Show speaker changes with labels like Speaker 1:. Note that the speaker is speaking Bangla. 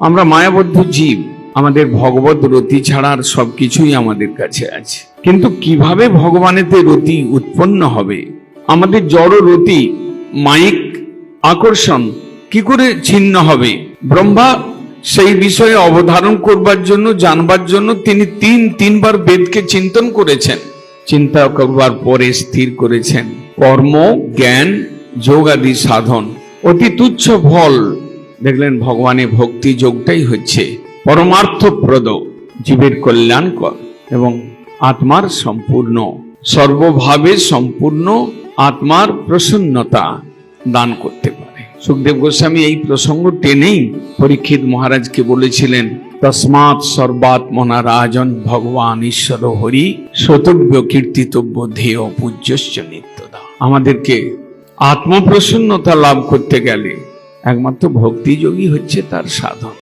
Speaker 1: আমরা মায়াবদ্ধ জীব, আমাদের ভগবত রতি ছাড়া আর সবকিছুই আমাদের কাছে আছে। কিন্তু কীভাবে ভগবানেতে রতি উৎপন্ন হবে? আমাদের জড় রতি, মাইক, আকর্ষণ, কি করে ছিন্ন হবে? ব্রহ্মা সেই বিষয়ে অবধারণ করবার জন্য, জানবার জন্য তিনি তিন, তিনবার বেদকে চিন্তন করেছেন। চিন্তা করবার পরে স্থির করেছেন। কর্ম, জ্ঞান যোগ আদি সাধন, অতি তুচ্ছ ফল। দেখলেন ভগবানের ভক্তি যোগটাই হচ্ছে পরমার্থপ্রদ, জীবের কল্যাণকর এবং আত্মার সম্পূর্ণ, সর্বভাবে সম্পূর্ণ আত্মার প্রসন্নতা দান করতে পারে। সুখদেব গোস্বামী এই প্রসঙ্গ টেনেই পরীক্ষিত মহারাজকে বলেছিলেন, তসমাৎ সর্বাত্মনা রাজন ভগবান ঈশ্বর হরি, শতব্য কীর্তিতব্য ধেয় পূজ্যশ্চ নিত্যদা। আমাদেরকে আত্মপ্রসন্নতা লাভ করতে গেলে একমাত্র ভক্তিযোগী হচ্ছে তার সাধন